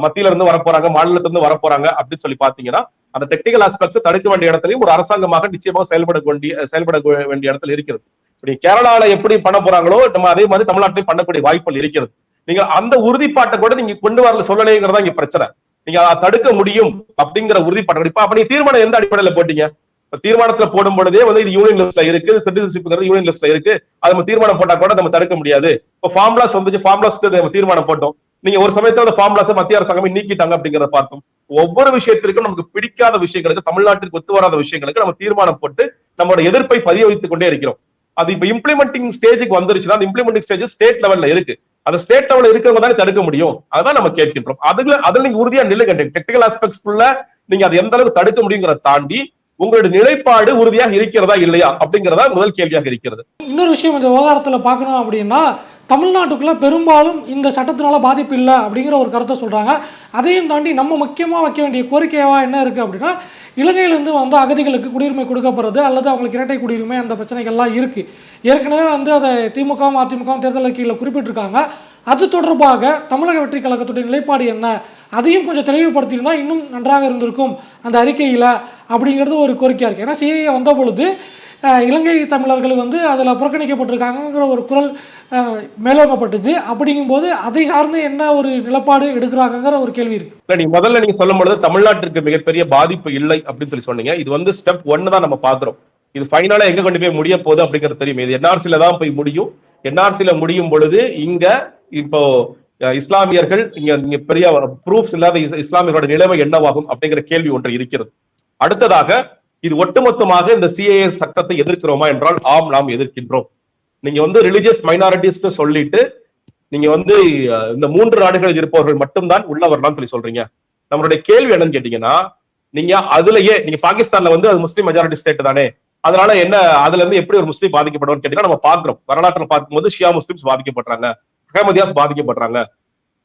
S1: மத்தியில இருந்து வரப்போறாங்க மாநிலத்துல இருந்து வரப்போறாங்க அப்படின்னு சொல்லி பாத்தீங்கன்னா அந்த டெக்னிக்கல் ஆஸ்பெக்ட்ஸ் தடுக்க வேண்டிய இடத்துலயும் ஒரு அரசாங்கமாக நிச்சயமாக செயல்பட வேண்டிய செயல்பட வேண்டிய இடத்துல இருக்கிறது. இப்படி கேரளால எப்படி பண்ண போறாங்களோ நம்ம அதே மாதிரி தமிழ்நாட்டிலையும் பண்ணக்கூடிய வாய்ப்புகள் இருக்கிறது. நீங்க அந்த உறுதிப்பாட்டை கூட நீங்க கொண்டு வரல சொல்லலைங்கிறதா இங்க பிரச்சனை. நீங்க அதை தடுக்க முடியும் அப்படிங்கிற உறுதிப்பாட்டை இப்ப அப்படி தீர்மானம் எந்த அடிப்படையில போட்டீங்க? தீர்மானத்துல போடும் பொழுதே வந்து இது யூனியன் லிஸ்ட்ல இருக்கு சிட்டிசன்ஷிப்ங்கிறது யூனியன் லிஸ்ட்ல இருக்கு. அது நம்ம தீர்மானம் போட்டா கூட நம்ம தடுக்க முடியாது. இப்போ ஃபார்ம்லாஸ் வந்துச்சு ஃபார்ம்லாஸ்க்கு நம்ம தீர்மானம் போட்டோம். நீங்க ஒரு சமயத்துல அந்த ஃபார்ம்லாஸ் மத்திய அரசாங்கமே நீக்கிட்டாங்க அப்படிங்கறத பார்த்தோம். ஒவ்வொரு விஷயத்திற்கும் நமக்கு பிடிக்காத விஷயங்களுக்கு தமிழ்நாட்டிற்கு ஒத்து வராத விஷயங்களுக்கு நம்ம தீர்மானம் போட்டு நம்மளோட எதிர்ப்பை பதிய வைத்துக் கொண்டே இருக்கிறோம். அது இப்ப இம்ப்ளிமெண்டிங் ஸ்டேஜுக்கு வந்துருச்சுன்னா அந்த இம்ப்ளிமெண்டிங் ஸ்டேஜ் ஸ்டேட் லெவல்ல இருக்கு. அந்த ஸ்டேட் லெவல்ல இருக்கிறவங்க தானே தடுக்க முடியும்? அதான் நம்ம கேட்கின்றோம். அதுல அதுல நீங்க உறுதியா நில்லுங்க. டெக்னிக்கல் ஆஸ்பெக்ட்ஸ்க்குள்ள நீங்க அதை எந்த அளவுக்கு தடுக்க முடியுங்கிறத தாண்டி உங்களுடைய நிலைப்பாடு உறுதியாக இருக்கிறதா இல்லையா அப்படிங்கிறதா முதல் கேள்வியாக இருக்கிறது.
S2: இன்னொரு விஷயம் இந்த விவகாரத்தில் பார்க்கணும் அப்படின்னா தமிழ்நாட்டுக்குள்ள பெரும்பாலும் இந்த சட்டத்தினால பாதிப்பு இல்லை அப்படிங்கிற ஒரு கருத்தை சொல்கிறாங்க அதையும் தாண்டி நம்ம முக்கியமாக வைக்க வேண்டிய கோரிக்கையாக என்ன இருக்குது அப்படின்னா இலங்கையிலேருந்து வந்து அகதிகளுக்கு குடியுரிமை கொடுக்கப்படுறது அல்லது அவங்களுக்கு இரட்டை குடியுரிமை அந்த பிரச்சனைகள்லாம் இருக்குது ஏற்கனவே வந்து அதை திமுகவும் அதிமுகவும் தேர்தல் அறிக்கையில் குறிப்பிட்டிருக்காங்க. அது தொடர்பாக தமிழக வெற்றி கழகத்துடைய நிலைப்பாடு என்ன? அதையும் கொஞ்சம் தெளிவுபடுத்தியிருந்தால் இன்னும் நன்றாக இருந்திருக்கும் அந்த அறிக்கையில் அப்படிங்கிறது ஒரு கோரிக்கையாக இருக்குது ஏன்னா சிஐஏ வந்த பொழுது இலங்கை தமிழர்கள் வந்து அதில் புறக்கணிக்கப்பட்டிருக்காங்கங்கிற ஒரு குரல் மேலோங்கப்பட்டுச்சு. அப்படிங்கும்போது அதை சார்ந்து என்ன ஒரு நிலப்பாடு எடுக்கிறாங்கங்கிற ஒரு கேள்வி இருக்குது
S1: இல்ல நீங்க முதல்ல நீங்க சொல்லும் பொழுது தமிழ்நாட்டிற்கு மிகப்பெரிய பாதிப்பு இல்லை அப்படின்னு சொல்லி சொன்னீங்க. இது வந்து ஸ்டெப் ஒன்னு தான் நம்ம பாக்குறோம் இது ஃபைனலா எங்க கொண்டு போய் முடிய போகுது அப்படிங்கிறது தெரியும். இது என்ஆர்சியில தான் போய் முடியும். என்ஆர்சியில முடியும் பொழுது இங்க இப்போ இஸ்லாமியர்கள் இங்க நீங்க பெரிய ப்ரூஃப்ஸ் இல்லாத இஸ்லாமியர்களோட நிலைமை என்னவாகும் அப்படிங்கிற கேள்வி ஒன்று இருக்கிறது. அடுத்ததாக இது ஒட்டுமொத்தமாக இந்த சிஏஏ சட்டத்தை எதிர்க்கிறோமா என்றால் ஆம் நாம் எதிர்க்கின்றோம். நீங்க வந்து ரிலிஜியஸ் மைனாரிட்டிஸ்னு சொல்லிட்டு நீங்க வந்து இந்த மூன்று நாடுகளில் இருப்பவர்கள் மட்டும்தான் உள்ள வரலாம்னு சொல்லி சொல்றீங்க. நம்மளுடைய கேள்வி என்னன்னு கேட்டீங்கன்னா நீங்க அதுலயே நீங்க பாகிஸ்தான்ல வந்து அது முஸ்லீம் மெஜாரிட்டி ஸ்டேட் தானே. அதனால என்ன அதுல இருந்து எப்படி ஒரு முஸ்லீம் பாதிக்கப்படும் கேட்டீங்கன்னா நம்ம பாக்குறோம் வரலாற்றுல பார்க்கும்போது ஷியா முஸ்லீம்ஸ் பாதிக்கப்படுறாங்க. அகமதியாஸ் பாதிக்கப்படுறாங்க.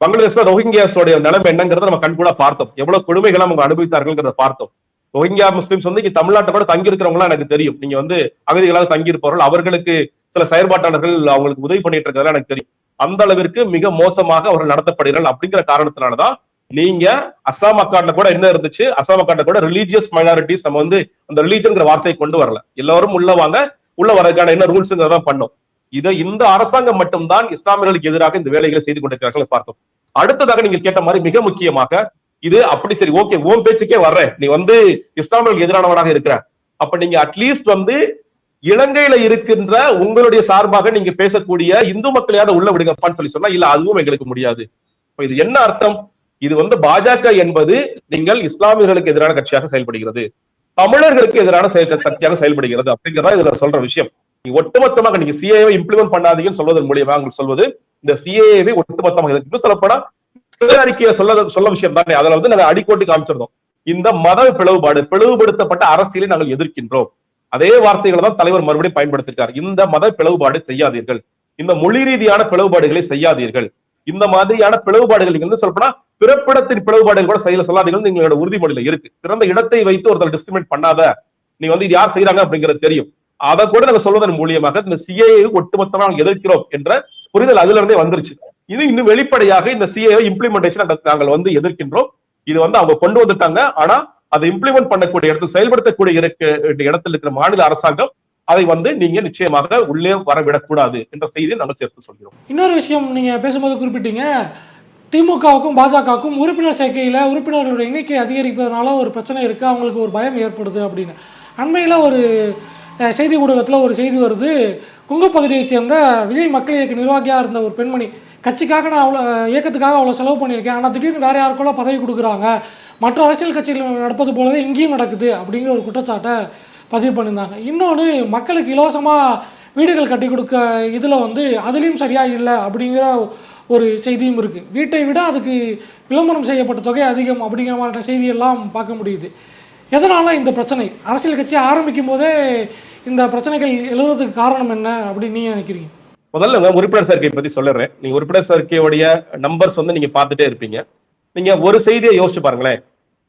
S1: பங்களாதேஷ்ல ரோஹிங்கியாஸோட நிலைமை என்னங்கிறத நம்ம கண்கூட பார்த்தோம். எவ்வளவு கொடுமைகளை அவங்க அனுபவித்தார்கள்ங்கிறத பார்த்தோம். ரோஹிங்கியா முஸ்லிம்ஸ் வந்து இங்க தமிழ்நாட்டை கூட தங்கி இருக்கிறவங்களாம் எனக்கு தெரியும். நீங்க வந்து அகதிகளாக தங்கி இருப்பவர்கள் அவர்களுக்கு சில செயற்பாட்டாளர்கள் அவங்களுக்கு உதவி பண்ணிட்டு இருக்கிறதா எனக்கு தெரியும். அந்த அளவிற்கு மிக மோசமாக அவர்கள் நடத்தப்படுகிறார்கள் அப்படிங்கிற காரணத்தினாலதான் நீங்க அசாம் அக்காட்ல கூட என்ன இருந்துச்சு? அசாம் அக்காட்ல கூட ரிலீஜியஸ் மைனாரிட்டிஸ் நம்ம வந்து அந்த ரிலீஜன்ங்கிற வார்த்தையை கொண்டு வரல. எல்லாரும் உள்ள வாங்க உள்ள வரதுக்கான என்ன ரூல்ஸ்ங்கிறதான் பண்ணோம். இதை இந்த அரசாங்கம் மட்டும்தான் இஸ்லாமியர்களுக்கு எதிராக இந்த வேலைகளை செய்து கொண்டிருக்கிறார்கள் பார்த்தோம். அடுத்ததாக நீங்கள் கேட்ட மாதிரி மிக முக்கியமாக இது அப்படி சரி ஓகே ஓம் பேச்சுக்கே வர்றேன். நீ வந்து இஸ்லாமியர்களுக்கு எதிரானவனாக இருக்கிற. அப்ப நீங்க அட்லீஸ்ட் வந்து இலங்கையில இருக்கின்ற உங்களுடைய சார்பாக நீங்க பேசக்கூடிய இந்து மக்களையாவது உள்ள விடுங்கப்பான்னு சொல்லி சொன்னா இல்ல அதுவும் எங்களுக்கு முடியாது. இப்ப இது என்ன அர்த்தம்? இது வந்து பாஜக என்பது நீங்கள் இஸ்லாமியர்களுக்கு எதிரான கட்சியாக செயல்படுகிறது. தமிழர்களுக்கு எதிரான சக்தியாக செயல்படுகிறது அப்படிங்கிறதா இதுல சொல்ற விஷயம். ஒட்டுமொத்தமாக நீங்க சிஏவை இம்ப்ளிமெண்ட் பண்ணாதீங்கன்னு சொல்வதன் மூலியமா உங்களுக்கு சொல்வது இந்த சிஏவை ஒட்டுமொத்தமாக இருக்கு. இன்னும் சொல்லப்போனா அறிக்கையை சொல்ல சொல்ல விஷயம் தானே அதுல வந்து நாங்க அடிக்கோட்டு காமிச்சிருந்தோம். இந்த மத பிளவுபாடு பிளவுபடுத்தப்பட்ட அரசியலை நாங்கள் எதிர்க்கின்றோம். அதே வார்த்தைகளை தான் தலைவர் மறுபடியும் பயன்படுத்திருக்கார். இந்த மத பிளவுபாடு செய்யாதீர்கள். இந்த மொழி ரீதியான பிளவுபாடுகளை செய்யாதீர்கள். இந்த மாதிரியான பிளவுபாடுகள் நீங்க வந்து சொல்லப்போனா பிறப்பிடத்தின் பிளவுபாடுகள் கூட செய்யல சொல்லாதீங்கன்னு எங்களோட உறுதிமொழியில இருக்கு. பிறந்த இடத்தை வைத்து ஒருத்தர் டிஸ்கிரிமினேட் பண்ணாத. நீங்க வந்து இது யார் செய்யறாங்க அப்படிங்கிறது தெரியும். அதை கூட நாங்க சொல்வதன் மூலியமாக இந்த சிஏஏ ஒட்டுமொத்தமாக நாங்கள் எதிர்க்கிறோம் என்ற புரிதல் அதுல இருந்தே வந்துருச்சு. இது இன்னும் வெளிப்படையாக இந்த சிஏ இம்ப்ளிமெண்டேஷன் நாங்கள் வந்து எதிர்க்கின்றோம். இது வந்து அவங்க கொண்டு வந்துட்டாங்க. ஆனா அதை இம்ப்ளிமெண்ட் பண்ணக்கூடிய இடத்துல செயல்படுத்தக்கூடிய இருக்க இடத்துல இருக்கிற மாநில அரசாங்கம் அதை வந்து நீங்க நிச்சயமாக உள்ளே வரவிடக்கூடாது என்ற செய்தியை நாங்கள் சேர்த்து சொல்கிறோம்.
S2: இன்னொரு விஷயம் நீங்கள் பேசும்போது குறிப்பிட்டீங்க. திமுகவுக்கும் பாஜகவுக்கும் உறுப்பினர் சேர்க்கையில் உறுப்பினர்களுடைய எண்ணிக்கை அதிகரிப்பதனால ஒரு பிரச்சனை இருக்குது அவங்களுக்கு ஒரு பயம் ஏற்படுது அப்படின்னு. அண்மையில் ஒரு செய்தி ஊடகத்தில் ஒரு செய்தி வருது. குங்கு பகுதியைச் சேர்ந்த விஜய் மக்கள் இயக்க நிர்வாகியாக இருந்த ஒரு பெண்மணி கட்சிக்காக நான் அவ்வளோ இயக்கத்துக்காக அவ்வளோ செலவு பண்ணியிருக்கேன். ஆனால் திடீர்னு வேறு யாருக்குள்ள பதவி கொடுக்குறாங்க. மற்ற அரசியல் கட்சிகள் நடப்பது போலவே இங்கேயும் நடக்குது அப்படிங்கிற ஒரு குற்றச்சாட்டை பதிவு பண்ணியிருந்தாங்க. இன்னொன்று மக்களுக்கு இலவசமாக வீடுகள் கட்டி கொடுக்க இதில் வந்து அதுலேயும் சரியாக இல்லை அப்படிங்கிற ஒரு செய்தியும் இருக்குது வீட்டை விட அதுக்கு விளம்பரம் செய்யப்பட்ட தொகை அதிகம் அப்படிங்கிற மாதிரி செய்தியெல்லாம் பார்க்க முடியுது. எதனால் இந்த பிரச்சனை? அரசியல் கட்சி ஆரம்பிக்கும் போதே இந்த பிரச்சனைகள் எழுதுறதுக்கு காரணம் என்ன அப்படின்னு நீங்கள் நினைக்கிறீங்க?
S1: முதல்ல நான் உறுப்பினர் சேர்க்கை பத்தி சொல்லிடுறேன். நீங்க உறுப்பினர் சேர்க்கையுடைய நம்பர்ஸ் வந்து நீங்க பார்த்துட்டே இருப்பீங்க. நீங்க ஒரு செய்தியை யோசிச்சு பாருங்களேன்.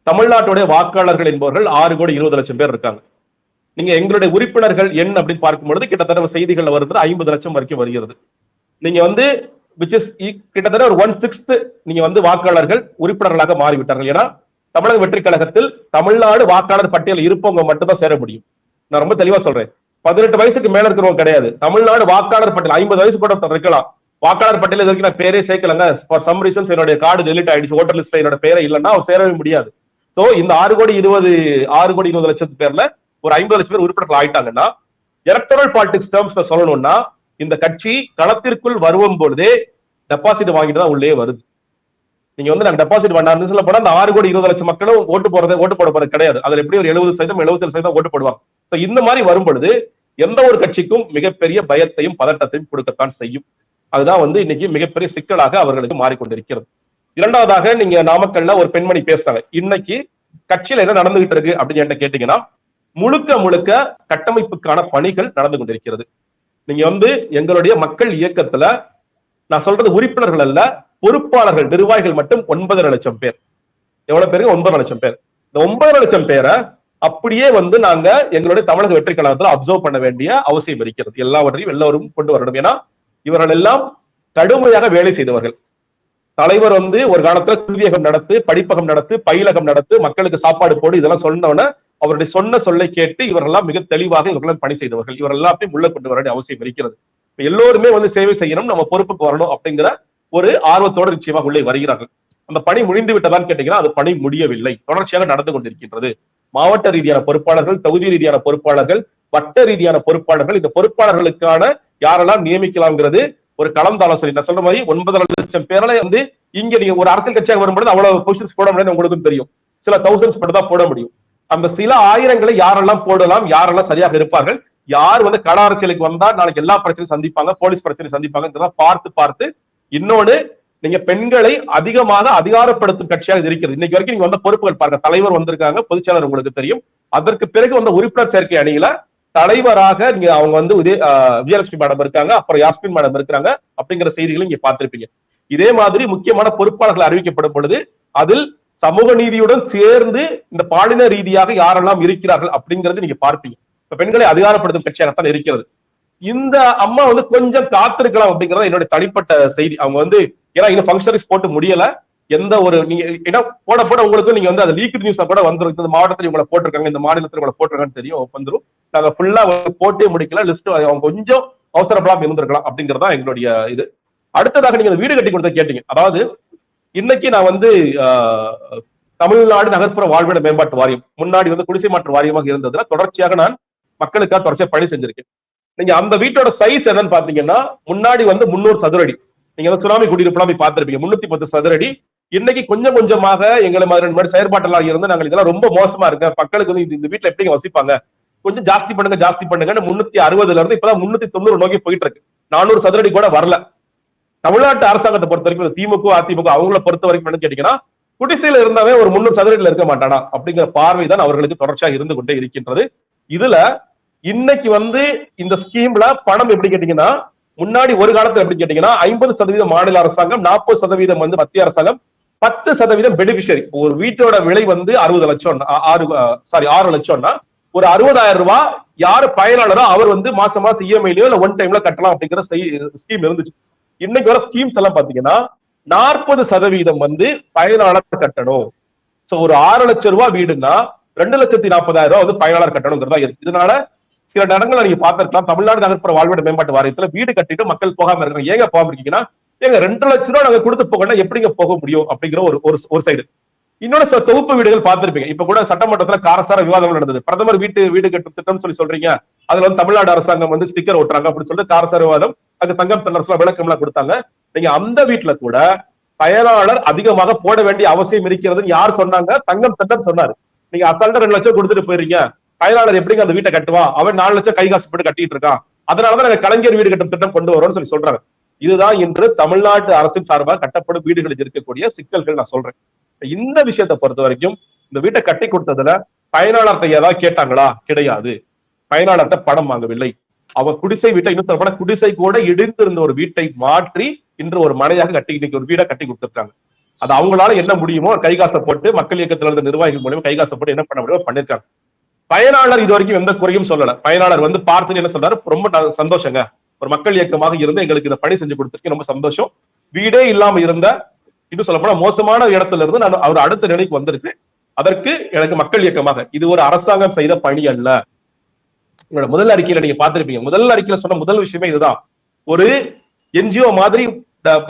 S1: தமிழ்நாட்டுடைய வாக்காளர்கள் என்பவர்கள் ஆறு கோடி இருபது லட்சம் பேர் இருக்காங்க. நீங்க எங்களுடைய உறுப்பினர்கள் எண் அப்படின்னு பார்க்கும்பொழுது கிட்டத்தட்ட செய்திகள் வருது ஐம்பது லட்சம் வரைக்கும் வருகிறது. நீங்க வந்து விச் இஸ் கிட்டத்தட்ட ஒரு ஒன் சிக்ஸ்த் நீங்க வந்து வாக்காளர்கள் உறுப்பினர்களாக மாறிவிட்டார்கள். ஏன்னா தமிழக வெற்றி கழகத்தில் தமிழ்நாடு வாக்காளர் பட்டியல் இருப்பவங்க மட்டும்தான் சேர முடியும். நான் ரொம்ப தெளிவா சொல்றேன். பதினெட்டு வயசுக்கு மேல இருக்கிறவங்க கிடையாது. தமிழ்நாடு வாக்காளர் பட்டியல் ஐம்பது வயசு கூட இருக்கலாம். வாக்காளர் பட்டியல் இது வரைக்கும் நான் பேரே சேர்க்கலங்க. ஃபார் சம் ரீசன்ஸ் என்னுடைய கார்டு டெலிட் ஆயிடுச்சு. ஓட்டர் லிஸ்ட்ல என்னோட பேரை இல்லைன்னா அவர் சேரவே முடியாது. சோ இந்த ஆறு கோடி இருபது ஆறு கோடி இருபது லட்சத்து பேர்ல ஒரு ஐம்பது லட்சம் பேர் உறுப்பினர்கள் ஆயிட்டாங்கன்னா எலக்டரல் பாலிடிக்ஸ் டேர்ம்ஸ்ல சொல்லணும்னா இந்த கட்சி களத்திற்குள் வருவும் பொழுதே டெபாசிட் வாங்கிட்டு தான் உள்ளே வருது. நீங்க வந்து நாங்க டெபாசிட் பண்ணாருன்னு சொல்ல போனா அந்த ஆறு கோடி இருபது லட்சம் மக்களும் ஓட்டு போறது ஓட்டு போட போறது கிடையாது. அதுல எப்படி ஒரு எழுபது சதவீதம் எழுபத்தி சதவீதம் ஓட்டு போடுவாங்க. சோ இந்த மாதிரி வரும் பொழுது எந்த ஒரு கட்சிக்கும் மிகப்பெரிய பயத்தையும் பதட்டத்தையும் கொடுக்கத்தான் செய்யும். அதுதான் வந்து இன்னைக்கு மிகப்பெரிய சிக்கலாக அவர்களுக்கு மாறிக்கொண்டிருக்கிறது. இரண்டாவதாக நீங்க நாமக்கல்ல ஒரு பெண்மணி பேசுறாங்க. இன்னைக்கு கட்சியில என்ன நடந்துகிட்டு இருக்கு அப்படின்னு என்கிட்ட கேட்டீங்கன்னா முழுக்க முழுக்க கட்டமைப்புக்கான பணிகள் நடந்து கொண்டிருக்கிறது. நீங்க வந்து எங்களுடைய மக்கள் இயக்கத்துல நான் சொல்றது உறுப்பினர்கள் அல்ல பொறுப்பாளர்கள் நிர்வாகிகள் மட்டும் ஒன்பதரை லட்சம் பேர். எவ்வளவு பேருக்கு ஒன்பது லட்சம் பேர். இந்த ஒன்பதரை லட்சம் பேரை அப்படியே வந்து நாங்க எங்களுடைய தமிழக வெற்றி கழகத்துல அப்சர்வ் பண்ண வேண்டிய அவசியம் இருக்கிறது. எல்லாவற்றையும் எல்லோரும் கொண்டு வரணும். ஏன்னா இவர்கள் எல்லாம் கடுமையாக வேலை செய்தவர்கள். தலைவர் வந்து ஒரு காலத்துல கல்வியகம் நடத்து படிப்பகம் நடத்து பயிலகம் நடத்து மக்களுக்கு சாப்பாடு போடு இதெல்லாம் சொன்னவன அவருடைய சொன்ன சொல்லை கேட்டு இவரெல்லாம் மிக தெளிவாக இவர்கள் பணி செய்தவர்கள். இவரெல்லாம் எல்லாத்தையும் உள்ள கொண்டு வர வேண்டிய அவசியம் இருக்கிறது. எல்லோருமே வந்து சேவை செய்யணும் நம்ம பொறுப்புக்கு வரணும் அப்படிங்கிற ஒரு ஆர்வத்தோடு நிச்சயமாக உள்ளே வருகிறார்கள். அந்த பணி முடிந்து விட்டதான்னு கேட்டீங்கன்னா அது பணி முடியவில்லை. தொடர்ச்சியாக நடந்து கொண்டிருக்கின்றது. மாவட்ட ரீதியான பொறுப்பாளர்கள் தொகுதி ரீதியான பொறுப்பாளர்கள் வட்ட ரீதியான பொறுப்பாளர்கள் இந்த பொறுப்பாளர்களுக்கான யாரெல்லாம் நியமிக்கலாம்ங்கிறது ஒரு கலந்தாலோசனை நான் சொல்ற மாதிரி ஒன்பதரை லட்சம் பேரலை வந்து இங்க நீங்க ஒரு அரசியல் கட்சியாக வரும்பொழுது அவ்வளவு பொசிஷன்ஸ் போட முடியாது உங்களுக்கும் தெரியும். சில தௌசண்ட்ஸ் மட்டும் தான் போட முடியும். அந்த சில ஆயிரங்களை யாரெல்லாம் போடலாம் யாரெல்லாம் சரியாக இருப்பார்கள் யார் வந்து கட அரசியலுக்கு வந்தா நாளைக்கு எல்லா பிரச்சனையும் சந்திப்பாங்க போலீஸ் பிரச்சனை சந்திப்பாங்க பார்த்து பார்த்து இன்னொன்னு நீங்க பெண்களை அதிகமாக அதிகாரப்படுத்தும் கட்சியாக இது இருக்கிறது. இன்னைக்கு வரைக்கும் நீங்க வந்த பொறுப்புகள் பாருங்க. தலைவர் வந்திருக்காங்க பொதுச்செயலர் உங்களுக்கு தெரியும். அதற்கு பிறகு வந்த உறுப்பினர் சேர்க்கை அணியில தலைவராக நீங்க அவங்க வந்து உதய விஜயலட்சுமி மேடம் இருக்காங்க அப்புறம் யாஸ்மின் மேடம் இருக்கிறாங்க அப்படிங்கிற செய்திகளை இங்க பார்த்திருப்பீங்க. இதே மாதிரி முக்கியமான பொறுப்பாளர்கள் அறிவிக்கப்படும் பொழுது அதில் சமூக நீதியுடன் சேர்ந்து இந்த பாலின ரீதியாக யாரெல்லாம் இருக்கிறார்கள் அப்படிங்கறது நீங்க பார்ப்பீங்க. இப்ப பெண்களை அதிகாரப்படுத்தும் கட்சியாகத்தான் இருக்கிறது. இந்த அம்மா வந்து கொஞ்சம் காத்திருக்கலாம் அப்படிங்கறது என்னோட தனிப்பட்ட செய்தி. அவங்க வந்து ஏன்னா இன்னும் ஃபங்க்ஷனரிஸ் போட்டு முடியல. எந்த ஒரு நீங்க ஏன்னா போட போட உங்களுக்கு நீங்க வந்து அது லீக் நியூஸா கூட வந்துரும். இந்த மாவட்டத்தில் இவங்களை போட்டிருக்காங்க இந்த மாநிலத்தில் இவங்களை போட்டிருக்காங்கன்னு தெரியும் வந்துரும். நாங்க ஃபுல்லா போட்டே முடிக்கல லிஸ்ட் அவங்க கொஞ்சம் அவசரப்படாம இருந்திருக்கலாம் அப்படிங்கறதா எங்களுடைய இது. அடுத்ததாக நீங்க வீடு கட்டி கொடுத்த கேட்டீங்க. அதாவது இன்னைக்கு நான் வந்து ஆஹ், தமிழ்நாடு நகர்ப்புற வாழ்விட மேம்பாட்டு வாரியம் முன்னாடி வந்து குடிசை மாற்று வாரியமாக இருந்ததுல தொடர்ச்சியாக நான் மக்களுக்காக தொடர்ச்சியா பணி செஞ்சிருக்கேன். நீங்க அந்த வீட்டோட சைஸ் என்னன்னு பாத்தீங்கன்னா முன்னாடி வந்து முன்னூறு சதுரடி. நீங்க வந்து சுனாமி குடியிருப்புலாம் போய் பார்த்திருப்பீங்க. முன்னூத்தி பத்து சதுரடி. இன்னைக்கு கொஞ்சம் கொஞ்சமாக எங்களை மாதிரி மாதிரி செயற்பாட்டெல்லாம் இருந்து நாங்கள் இதெல்லாம் ரொம்ப மோசமா இருக்கு. மக்களுக்கு வந்து இந்த- வீட்டுல எப்படிங்க வசிப்பாங்க? கொஞ்சம் ஜாஸ்தி பண்ணுங்க ஜாஸ்தி பண்ணுங்கன்னு முன்னூத்தி அறுபதுல இருந்து இப்பதான் முன்னூத்தி தொண்ணூறு நோக்கி போயிட்டு இருக்கு. நானூறு சதுரடி கூட வரல. தமிழ்நாட்டு அரசாங்கத்தை பொறுத்த வரைக்கும் திமுக அதிமுக அவங்கள பொறுத்த வரைக்கும் என்ன கேட்டீங்கன்னா குடிசையில இருந்தாவே ஒரு முன்னூறு சதுரடியில இருக்க மாட்டானா? அப்படிங்கிற பார்வை தான் அவர்களுக்கு தொடர்ச்சியாக இருந்து கொண்டே இருக்கின்றது. இதுல இன்னைக்கு வந்து இந்த ஸ்கீம்ல பணம் எப்படி கேட்டீங்கன்னா முன்னாடி ஒரு காலத்துல எப்படி கேட்டீங்கன்னா ஐம்பது சதவீதம் மாநில அரசாங்கம் நாற்பது சதவீதம் வந்து மத்திய அரசாங்கம் பத்து சதவீதம் பெனிஃபிஷரி ஒரு வீட்டோட விலை வந்து அறுபது லட்சம் ஆறு சாரி ஆறு லட்சம்னா ஒரு அறுபதாயிரம் ரூபாய் யாரு பயனாளரோ அவர் வந்து மாசம் மாசம் இஎம்ஐலயோ இல்ல ஒன் டைம்ல கட்டலாம் அப்படிங்கிற ஸ்கீம் இருந்துச்சு. இன்னைக்கு வர ஸ்கீம்ஸ் எல்லாம் பாத்தீங்கன்னா நாற்பது சதவீதம் வந்து பயனாளர் கட்டணும். சோ ஒரு ஆறு லட்சம் ரூபாய் வீடுன்னா ரெண்டு லட்சத்தி நாற்பதாயிரம் ரூபாய் வந்து பயனாளர் கட்டணுங்கிறதா இருக்கு. இதனால சில இடங்களை நீங்க பார்த்திருக்கலாம். தமிழ்நாடு நகர்ப்புற வாழ்விட மேம்பாட்டு வாரியத்துல வீடு கட்டிட்டு மக்கள் போகாம இருக்காங்க ஏங்க போகாம இருக்கீங்கன்னா ஏங்க ரெண்டு லட்சம் ரூபாய் நாங்க கொடுத்து போகணும் எப்படிங்க போக முடியும் அப்படிங்கிற ஒரு ஒரு சைடு இன்னொரு சில தொகுப்பு வீடுகள் பார்த்திருப்பீங்க. இப்ப கூட சட்டமன்றத்துல காரசார விவாதம் நடந்தது. பிரதமர் வீட்டு வீடு கட்டும் திட்டம் சொல்லி சொல்றீங்க. அதுல வந்து தமிழ்நாடு அரசாங்கம் வந்து ஸ்டிக்கர் ஒட்டுறாங்க அப்படின்னு சொல்லிட்டு காரசார விவாதம் அங்க தங்கம் தன்னரசுலாம் விளக்கம் எல்லாம் கொடுத்தாங்க. நீங்க அந்த வீட்டுல கூட பயனாளர் அதிகமாக போட வேண்டிய அவசியம் இருக்கிறதுன்னு யார் சொன்னாங்க? தங்கம் தென்னர் சொன்னாரு. நீங்க அசால்ட்டா ரெண்டு லட்சம் கொடுத்துட்டு போயிருங்க பயனாளர் எப்படிங்க அந்த வீட்டை கட்டுவான்? அவன் நாலு லட்சம் கை காசு போட்டு கட்டிட்டு இருக்கான். அதனாலதான் நாங்க கலைஞர் வீடு கட்டும் திட்டம் கொண்டு வரோம்னு சொல்லி சொல்றாங்க இதுதான் இன்று தமிழ்நாட்டு அரசின் சார்பாக கட்டப்படும் வீடுகளில் இருக்கக்கூடிய சிக்கல்கள் நான் சொல்றேன். இந்த விஷயத்தை பொறுத்த வரைக்கும் இந்த வீட்டை கட்டி கொடுத்ததுல பயனாளர்கிட்ட ஏதாவது கேட்டாங்களா? கிடையாது. பயனாளர்கிட்ட பணம் வாங்கவில்லை. அவன் குடிசை வீட்டை இன்னும் சொல்லப்போனா குடிசை கூட இடிந்திருந்த ஒரு வீட்டை மாற்றி இன்று ஒரு மனையாக கட்டி இன்னைக்கு ஒரு வீடை கட்டி கொடுத்துருக்காங்க. அது அவங்களால என்ன முடியுமோ கைகாசை போட்டு மக்கள் இயக்கத்துல இருந்த நிர்வாகிகள் மூலியமா கைகாசை போட்டு என்ன பண்ண முடியுமோ பண்ணிருக்காங்க. பயனாளர் இது வரைக்கும் எந்த குறையும் சொல்லல. பயனாளர் வந்து பார்த்துன்னு என்ன சொல்றாரு? ரொம்ப சந்தோஷங்க. ஒரு மக்கள் இயக்கமாக இருந்து எங்களுக்கு இந்த பணி செஞ்சு கொடுத்துருக்கு ரொம்ப சந்தோஷம். வீடே இல்லாம இருந்த இன்னும் சொல்ல போனா மோசமான இடத்துல இருந்து நான் அவர் அடுத்த நிலைக்கு வந்திருக்கு. அதற்கு எனக்கு மக்கள் இயக்கமாக இது ஒரு அரசாங்கம் செய்த பணி அல்ல. உங்களோட முதல் அறிக்கையில நீங்க பாத்திருப்பீங்க முதல் அறிக்கையில சொன்ன முதல் விஷயமே இதுதான். ஒரு என்ஜிஓ மாதிரி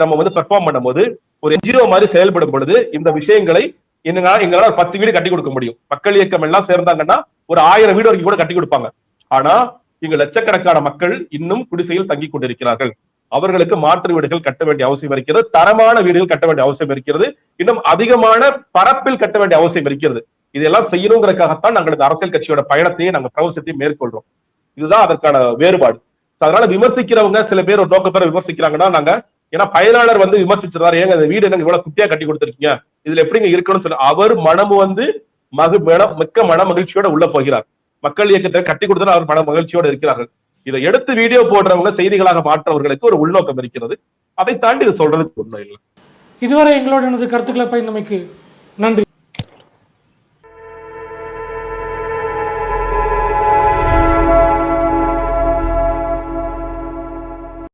S1: நம்ம வந்து பெர்ஃபார்ம் பண்ணும்போது ஒரு என்ஜிஓ மாதிரி செயல்படும் பொழுது இந்த விஷயங்களை என்னங்க? எங்களால ஒரு பத்து வீடு கட்டி கொடுக்க முடியும். மக்கள் இயக்கம் எல்லாம் சேர்ந்தாங்கன்னா ஒரு ஆயிரம் வீடு வரைக்கும் கூட கட்டி கொடுப்பாங்க. ஆனா இங்க லட்சக்கணக்கான மக்கள் இன்னும் குடிசையில் தங்கி கொண்டிருக்கிறார்கள். அவர்களுக்கு மாற்று வீடுகள் கட்ட வேண்டிய அவசியம் இருக்கிறது. தரமான வீடுகள் கட்ட வேண்டிய அவசியம் இருக்கிறது. இன்னும் அதிகமான பரப்பில் கட்ட வேண்டிய அவசியம் இருக்கிறது. இதெல்லாம் செய்யணுங்கிறதுக்காகத்தான் நாங்கள் அரசியல் கட்சியோட பயணத்தையும் நாங்கள் பிரவசத்தையும் மேற்கொள்றோம். இதுதான் அதற்கான வேறுபாடு. அதனால விமர்சிக்கிறவங்க சில பேர் ஒரு நோக்க விமர்சிக்கிறாங்கன்னா நாங்க ஏன்னா பயனாளர் வந்து விமர்சிச்சிருந்தாரு ஏங்க இந்த வீடு எனக்கு இவ்வளவு குட்டியா கட்டி கொடுத்துருக்கீங்க? இதுல எப்படிங்க இருக்கணும்னு சொல்லி அவர் மனம் வந்து மகு மனம் மிக்க மன மகிழ்ச்சியோட உள்ள போகிறார். மக்கள் இயக்கத்தை கட்டி கொடுத்தா அவர் மன மகிழ்ச்சியோட இருக்கிறார்கள். இதை எடுத்து வீடியோ போடுறவங்க செய்திகளாக மாற்றவர்களுக்கு ஒரு உள்நோக்கம் இருக்கிறது. அதை தாண்டி இதை சொல்றதுக்கு உண்மை இல்லை.
S2: இதுவரை எங்களோட எனது கருத்துக்களை பயந்தமைக்கு நன்றி.